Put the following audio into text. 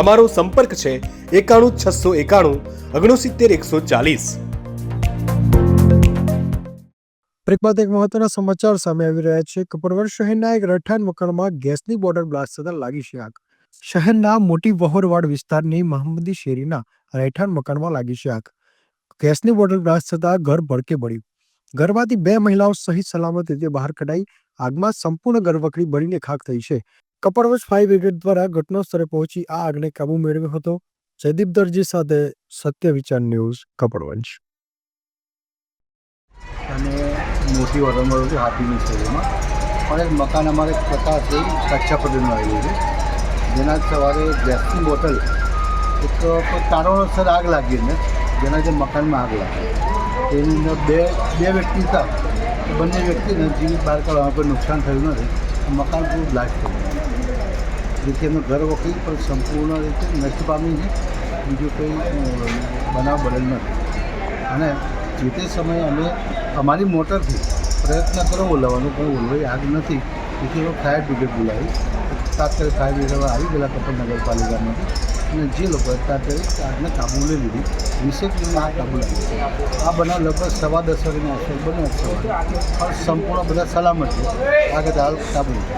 અમારો સંપર્ક છે એકાણું છસો એકાણું, ઓગણસિત્તેર એકસો ચાલીસ. બ્રેક એક મહત્વના સમાચાર સામે આવી રહ્યા છે. કપડવર શહેરના એક રહેઠાણ મકાનમાં ગેસની બોર્ડર બ્લાસ્ટ થતાં લાગી છે આગ. શહેરના મોટી વહોરવાડ વિસ્તારની મહંમદી શેરીના રહેઠાણ મકાનમાં લાગી છે આગ. ગેસની બોર્ડર બ્લાસ્ટ થતાં ઘર ભડકે બળ્યું. ઘરમાંથી બે મહિલાઓ સહિત સલામત રીતે બહાર કઢાઈ આગમાં સંપૂર્ણ ગરવકડી બળીને ખાક થઈ છે. કપડવજ ફાયર બ્રિગેડ દ્વારા ઘટના સ્થળે પહોંચી આ આગને કાબુ મેળવ્યો હતો. જયદીપ દરજી સાથે સત્ય વિચાર ન્યૂઝ કપડવંજ અને મોટી વરણમાં છે હાથીની શેરીમાં. પણ એક મકાન અમારે પ્રકાશભાઈ કચ્છા પટેલનું આવેલું છે. જેના સવારે ગેસની બોટલ, એક કારણોસર આગ લાગી ને જેના જે મકાનમાં આગ લાગી તેની અંદર બે બે વ્યક્તિ હતા. બંને વ્યક્તિને જીવિત બહાર કાઢવા કોઈ નુકસાન થયું નથી. મકાન પૂરું બ્લાસ્ટ થયું જેથી એમનું ઘર વખી પણ સંપૂર્ણ રીતે નષ્ટ પામી છે બીજું કોઈ બનાવ બનેલ નથી. અને જે તે સમયે અમે અમારી મોટરથી પ્રયત્ન કરો બોલાવવાનો, પણ ઓલવાઈ આગ નથી. તેથી અમે ફાયર બ્રિગેડ બોલાવી. તાત્કાલિક ફાયર બ્રિગેડ આવી ગયેલા કપડ નગરપાલિકામાંથી. અને જે લોકો હતા તે આગને કાબુ લઈ લીધી વિશેષ આ કાબુ લાગી આ બનાવ લગભગ સવા દસ વાગ્યાનો અસર બન્યો સવારે સંપૂર્ણ બધા સલામત છે. આગળ હાલ કાબુ છે